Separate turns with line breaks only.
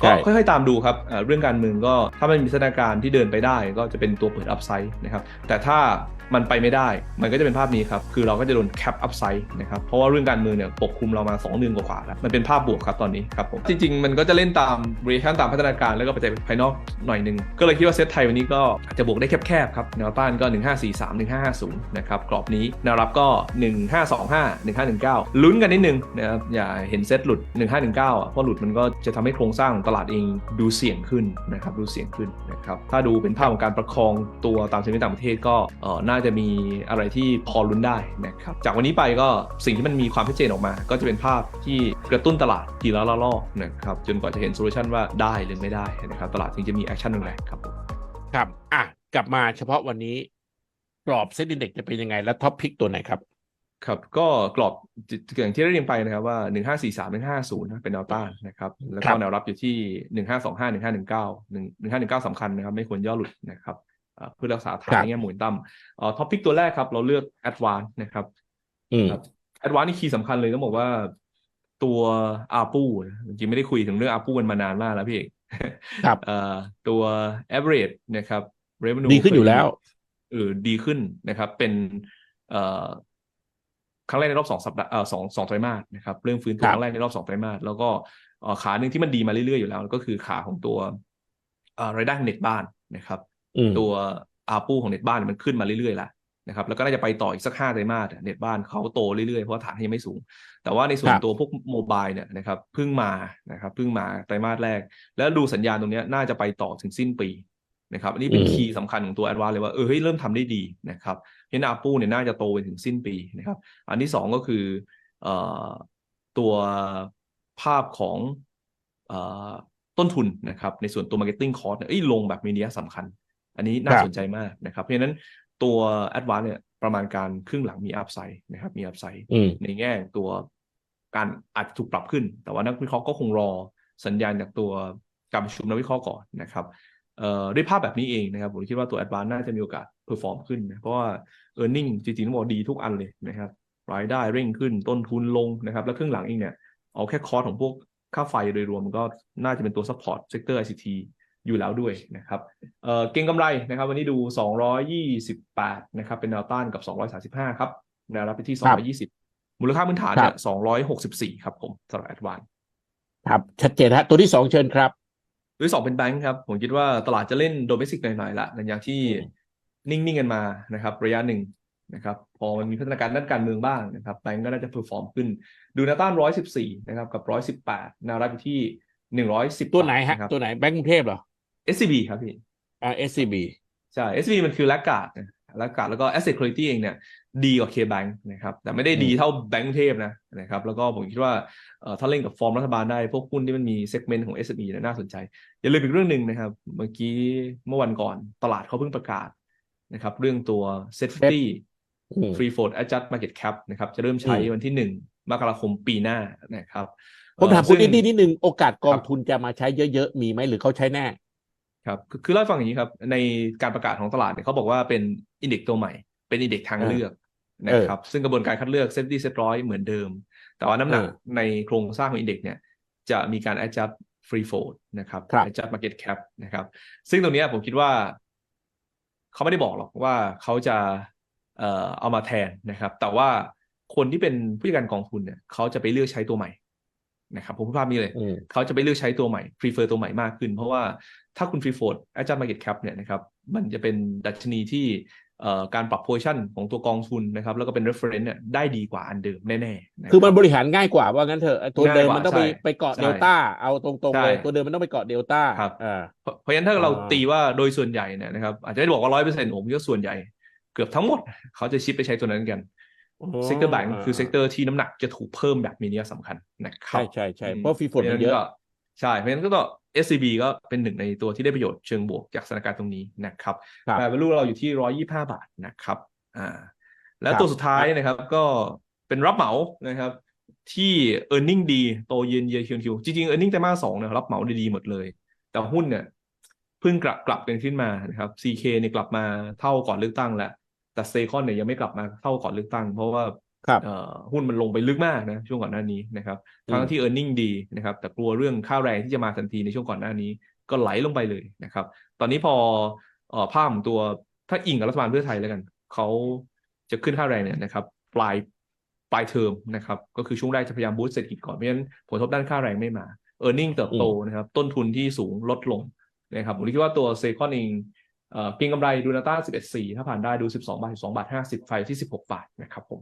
ใช่
ก็ค่อยๆตามดูครับเอ่อเรื่องการเมืองก็ถ้ามันมีสถานการณ์ที่เดินไปได้ ก็จะเป็นตัวเปิดอัพไซด์นะครับแต่ถ้ามันไปไม่ได้ มันก็จะเป็นภาพนี้ครับ คือเราก็จะโดนแคปอัพไซด์นะครับ เพราะว่าเรื่องการเมืองเนี่ยปกคลุมเรามา 2 เดือนกว่าๆแล้ว มันเป็นภาพบวกครับตอนนี้ครับผม จริง ๆ มันก็จะเล่นตามเรีแอคชั่นตามพัฒนาการแล้วก็ปัจจัยภายนอกหน่อยหนึง ก็เลยคิดว่าเซตไทยวันนี้ก็อาจจะบวกได้แคบๆครับ แนวต้านก็ 1543 1550 นะครับ กรอบนี้แนวรับก็ 1525 1519 ลุ้นกันนิดนึงนะครับ อย่าเห็นเซตหลุด 1519อะเพราะหลุดมันก็จะทำให้โครงสร้างของตลาดเองดูเสี่ยงขึ้นนะครับดูเสี่ยงขึ้นนะครับถ้าดูเป็นภาพของการประคองตัวตามเซ็นต่างประเทศก็น่าจะมีอะไรที่พอลุ้นได้นะครับจากวันนี้ไปก็สิ่งที่มันมีความชัดเจนออกมา ก็จะเป็นภาพที่กระตุ้นตลาดทีละละลอกนะครับจนกว่าจะเห็นโซลูชันว่าได้หรือไม่ได้นะครับตลาดถึงจะมีแอคชั่นแรงๆครับ
ครับอะกลับมาเฉพาะวันนี้กรอบเซ็นดินเด็กจะเป็นยังไงและท็อปพิกตัวไหนครับ
ครับก็กรอบอย่างที่ได้เรียนไปนะครับว่า 1543 1550นะเป็นแนวต้านนะครับ แล้ว
ครั
ก็
บ
แนวรับอยู่ที่ 1525 1519 1519สำคัญนะครับ ไม่ควรย่อหลุดนะครับเอ่อเพื่อรักษาฐานในแง่หมุนตั้มเอ่อท็อปิกตัวแรกครับ เราเลือก Advance นะครับ
อืม
ครับ Advance นี่คีย์สำคัญเลยต้องบอกว่าตัวอาปูจริงๆไม่ได้คุยถึงเรื่องอาปูกันมานานมากแล้วพี่เอก
ครับ
เอ่อตัว average นะครับ revenue
ดีขึ้นอยู่แล้ว
เออดีขึ้นนะครับ เป็นเอ่อ ครั้งแรกในรอบสองสัปดาห์เอ่อสองสองไตรมาสนะครับเรื่องฟื้นตัว
ครับ
ครั้งแรกในรอบสองไตรมาสแล้วก็เอ่อขาหนึ่งที่มันดีมาเรื่อยๆอยู่แล้ว ก็คือขาของตัวเอ่อรายได้ของเน็ตบ้านนะครับ
อืม
ตัวอาปูของเน็ตบ้านเนี่ยมันขึ้นมาเรื่อยๆแล้วนะครับแล้วก็น่าจะไปต่ออีกสักห้าไตรมาสอะเน็ตบ้านเขาโตเรื่อยๆ เพราะว่าฐานยังไม่สูง แต่ว่าในส่ว
คนรับ
ตัวพวกโมบายเนี่ยนะครับเพิ่งมานะครับเพิ่งมาไตรมาสแรก แล้วดูสัญญาณตรงเนี้ยน่าจะไปต่อถึงสิ้นปี นะครับอันนี้เป็น
อืม
คีย์สำคัญของตัวแอดวานเลยว่าเออเฮ้ยเริ่มทำได้ดีนะครับเห็นอาปูเนี่ยน่าจะโตไปถึงสิ้นปีนะครับ อันที่สองก็คือเอ่อตัวภาพของเอ่อต้นทุนนะครับ ในส่วนตัว Marketing Cost เนี่ยเอ้ยลงแบบมีนัยสำคัญ อันนี้น่า
ครับ
สนใจมากนะครับ เพราะฉะนั้นตัว Advance เนี่ยประมาณการครึ่งหลังมีอัพไซด์นะครับ มีอัพไซด์
อืม
ในแง่ตัวการอาจจะถูกปรับขึ้น แต่ว่านักวิเคราะห์ก็คงรอสัญญาณจากตัวการประชุมนักวิเคราะห์ก่อนนะครับเอ่อ ด้วยภาพแบบนี้เองนะครับ ผมคิดว่าตัว Advance น่าจะมีโอกาสเพอร์ฟอร์มขึ้นนะเพราะว่า e a r n i n g จริงๆต้องบอกดีทุกอันเลยนะครับรายได้เร่งขึ้นต้นทุนลงนะครับ แล้วครึ่งหลังเองเนี่ย เอาแค่คอร์สของพวกค่าไฟโดยรวมมันก็น่าจะเป็นตัวซัพพอร์ตเซกเตอร์ ICT อยู่แล้วด้วยนะครับเอ่อเก่งกำไรนะครับ วันนี้ดู 228 นะครับ เป็นแนวต้านกับ 235 ครับแนวรับไปที่
ครับ
220 มูลค่าพื้นฐานเนี่ย264 ครับผมสำหรับแอดวาน
ครับ ชัดเจนฮะตัวที่สองเชิญครับ
ด้วยสองเป็นแบงค์ครับ ผมคิดว่าตลาดจะเล่นโดเมสิกหน่อยๆละหลังจากที่
อืม
นิ่งๆกันมานะครับ ระยะหนึ่งนะครับ พอมันมีพัฒนาการด้านการเมืองบ้างนะครับแบงก์ก็น่าจะเพอร์ฟอร์มขึ้น ดูแนวต้าน114นะครับ กับ118แนวรับอยู่ที่110
ตัวไหนฮะ
ครับ
ตัวไหนแบงก์กรุงเทพเหรอ
SCB ครับพี่
อ่า SCB
ใช่ SCB มันคือแลกการ์ดนะ แลกการ์ดแล้วก็ asset quality เองเนี่ยดีกว่า KBank นะครับแต่ไม่ได้ดี
อืม
เท่าแบงก์กรุงเทพนะนะครับแล้วก็ผมคิดว่าเอ่อถ้าเล่นกับฟอร์มรัฐบาลได้ พวกหุ้นที่มันมีเซกเมนต์ของ SME เนี่ยน่าสนใจ อย่าลืมอีกเรื่องหนึ่งนะครับ เมื่อกี้เมื่อวันก่อนตลาดเขาเพิ่งประกาศนะครับ เรื่องตัว Set
อืม
Free Float Adjust Market Cap นะครับจะเริ่มใช้
อืม
วันที่หนึ่งมกราคมปีหน้านะครับ
ผมถาม
เอ่อ
คุณ
ซึ่
นิ
ง
ดนิดนึงโอกาสกอง
ครับ
ทุนจะมาใช้เยอะๆมีไหมหรือเขาใช้แน่
ครับคือคือเล่าให้ฟังอย่างนี้ครับในการประกาศของตลาดเนี่ยเขาบอกว่าเป็น อินเด็กตัวใหม่ เป็นอินเด็กทาง
เออ
เลือกนะครับ ซึ่งกระบวนการคัดเลือกเซฟตี้เซตร้อยเหมือนเดิม แต่ว่าน้ำหนัก
เออ
ในโครงสร้างของอินเด็กเนี่ยจะมีการ adjust free float นะครับ
ครับ
adjust market cap นะครับ ซึ่งตรงเนี้ยผมคิดว่า เขาไม่ได้บอกหรอกว่าเขาจะเอ่อเอามาแทนนะครับ แต่ว่าคนที่เป็นผู้จัดการกองทุนเนี่ยเขาจะไปเลือกใช้ตัวใหม่นะครับผมพูดภาพนี้เลย
อืม
เขาจะไปเลือกใช้ตัวใหม่ prefer ตัวใหม่มากขึ้น เพราะว่าถ้าคุณ free float adjust market cap เนี่ยนะครับ มันจะเป็นดัชนีที่เอ่อ การปรับ position ของตัวกองทุนนะครับ แล้วก็เป็น reference เนี่ยได้ดีกว่าอันเดิมแน่ๆนะ
คือมัน
รั
บริหารง่ายกว่าว่างั้นเถอะไอ้ตัวเดิม
ง่ายกว่า
มันต้องไป
ใช่
ไปเกาะ
ใช่
เดลต้าเอาตรงๆ
ใช่
เลยตัวเดิมมันต้องไปเกาะเดลต้า
ครับ
อ่า
เพราะเพราะฉะนั้นถ้าเรา
อ่า
ตีว่าโดยส่วนใหญ่เนี่ยนะครับอาจจะไม่ได้บอกว่าร้อยเปอร์เซ็นต์ผมคิดว่าส่วนใหญ่ เกือบทั้งหมด เขาจะชิปไปใช้ตัวนั้นกันเซกเตอร์แบงค์คือเซกเตอร์ที่น้ำหนักจะถูกเพิ่มแบบมีนัยสำคัญนะครับ
ใช่ใช่ใช่
อืม
เพราะฟรีโฟลมันเยอะ
พราฉนั้นก็ ใช่ เพราะฉะนั้นก็ SCB ก็เป็นหนึ่งในตัวที่ได้ประโยชน์เชิงบวกจากสถานการณ์ตรงนี้นะครับ
ครับ
แปลว่าลูเราอยู่ที่ร้อยยี่ห้าบาทนะครับอ่าแล้ว
ครับ
ตัวสุดท้ายนะครับก็เป็นรับเหมานะครับ ที่ e a r n i n g ดีโตเย็นเยียคิวคิวจริงๆ e a r n i n g ไตรมาสสองเนี่ยรับเหมาได้ดีหมดเลย แต่หุ้นเนี่ยเพิ่งกลับกลับกันขึ้นมานะครับ CK เนี่ยกลับมาเท่าก่อนเลือกตั้งแล้วแต่ s t a c o n เนี่ยยังไม่กลับมาเท่าก่อนเลือกตั้ง เพราะว่า
ครับ
เอ่อหุ้นมันลงไปลึกมากนะช่วงก่อนหน้านี้นะครับ
อืม
ทั้งที่ e a r n i n g ดีนะครับแต่กลัวเรื่องค่าแรงที่จะมาทันทีในช่วงก่อนหน้านี้ก็ไหลลงไปเลยนะครับ ตอนนี้พอเอ่อภาพของตัวถ้าอิงกับรัฐบาลเพื่อไทยแล้วกันเขาจะขึ้นค่าแรงเนี่ยนะครับปลายปลายเทอมนะครับก็คือช่วงแรกจะพยายามบูสต์เศรษฐกิจก่อนเพราะฉะนั้นผลกระทบด้านค่าแรงไม่มา e a r n i n g เติบโตนะครับต้นทุนที่สูงลดลงนะครับผมคิดว่าตัวเซคอนเองเอ่อเกิงกำไรดูนาต้า11.4 ถ้าผ่านได้ดู 12 บาท 12 บาท 50 ไฟที่ 16 บาทนะครับผม